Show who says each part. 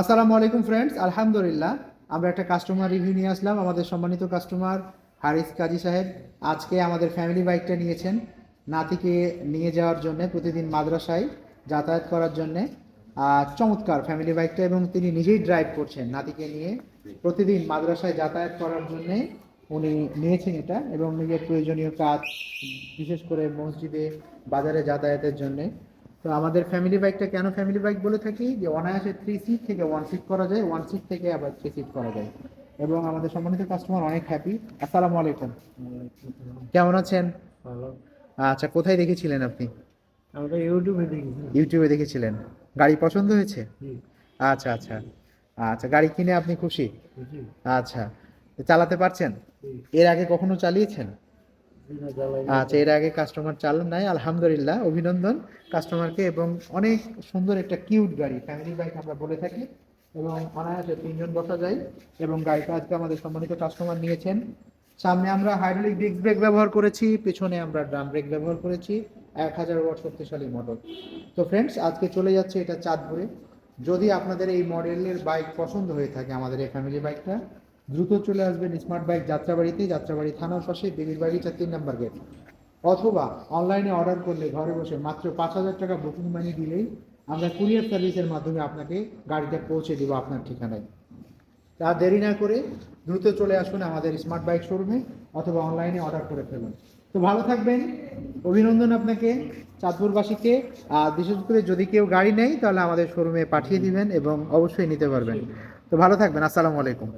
Speaker 1: আসসালামু আলাইকুম ফ্রেন্ডস আলহামদুলিল্লাহ। আমরা একটা কাস্টমার রিভিউ নিয়ে আসলাম, আমাদের সম্মানিত কাস্টমার হারিস কাজী সাহেব। আজকে আমাদের ফ্যামিলি বাইকটা নিয়েছেন, নাতিকে নিয়ে যাওয়ার জন্য, প্রতিদিন মাদ্রাসায় যাতায়াত করার জন্য। চমৎকার ফ্যামিলি বাইকটা এবং তিনি নিজেই ড্রাইভ করছেন নাতিকে নিয়ে। প্রতিদিন মাদ্রাসায় যাতায়াত করার জন্য উনি নিয়েছেন এটা এবং নিজের প্রয়োজনীয় কাজ, বিশেষ করে মসজিদে, বাজারে যাতায়াতের জন্যে। তো আমাদের ফ্যামিলি বাইকটা কেন ফ্যামিলি বাইক বলে থাকি? যে অনায়াসে থ্রি সিট থেকে ওয়ান সিট করা যায় ওয়ান সিট থেকে আবার থ্রি সিট করা যায়। এবং আমাদের সম্মানিত কাস্টমার অনেক হ্যাপি আসসালামু আলাইকুম। কেমন আছেন?
Speaker 2: ভালো
Speaker 1: আচ্ছা কোথায় দেখেছিলেন আপনি?
Speaker 2: আমরা ইউটিউবে দেখেছি
Speaker 1: ইউটিউবে দেখেছিলেন। গাড়ি পছন্দ হয়েছে? আচ্ছা আচ্ছা। আচ্ছা গাড়ি কিনে আপনি খুশি? আচ্ছা। চালাতে পারছেন? এর আগে কখনো চালিয়েছেন? আচ্ছা এর আগে কাস্টমার চালান নাই, আলহামদুলিল্লাহ, অভিনন্দন। কাস্টমারকে এবং অনেক সুন্দর একটা কিউট গাড়ি ফ্যামিলি বাইক আমরা বলে থাকি। এবং অনায়াসে তিনজন বসা যায়। এবং গাড়িটা আজকে আমাদের সম্মানিত কাস্টমার নিয়েছেন। সামনে আমরা হাইড্রোলিক ডিস্ক ব্রেক ব্যবহার করেছি, পেছনে আমরা ড্রাম ব্রেক ব্যবহার করেছি। এক হাজার ওয়াট শক্তিশালী মডেল তো ফ্রেন্ডস আজকে চলে যাচ্ছে এটা চাঁদপুরে। যদি আপনাদের এই মডেলের বাইক পছন্দ হয়ে থাকে, আমাদের এই ফ্যামিলি বাইকটা দ্রুত চলে আসবেন স্মার্ট বাইক যাত্রাবাড়িতে, যাত্রাবাড়ি থানার পাশে দেবীর বাড়িটা তিন নম্বর গেট। অথবা অনলাইনে অর্ডার করলে ঘরে বসে মাত্র পাঁচ হাজার টাকা বুকিং মানি দিলেই আমরা কুরিয়ার সার্ভিসের মাধ্যমে আপনাকে গাড়িটা পৌঁছে দেবো আপনার ঠিকানায়। তা দেরি না করে দ্রুত চলে আসুন আমাদের স্মার্ট বাইক শোরুমে অথবা অনলাইনে অর্ডার করে ফেলুন। তো ভালো থাকবেন, অভিনন্দন আপনাকে, চাঁদপুরবাসীকে। আর বিশেষ করে যদি কেউ গাড়ি নেই তাহলে আমাদের শোরুমে পাঠিয়ে দিবেন এবং অবশ্যই নিতে পারবেন। তো ভালো থাকবেন, আসসালামু আলাইকুম।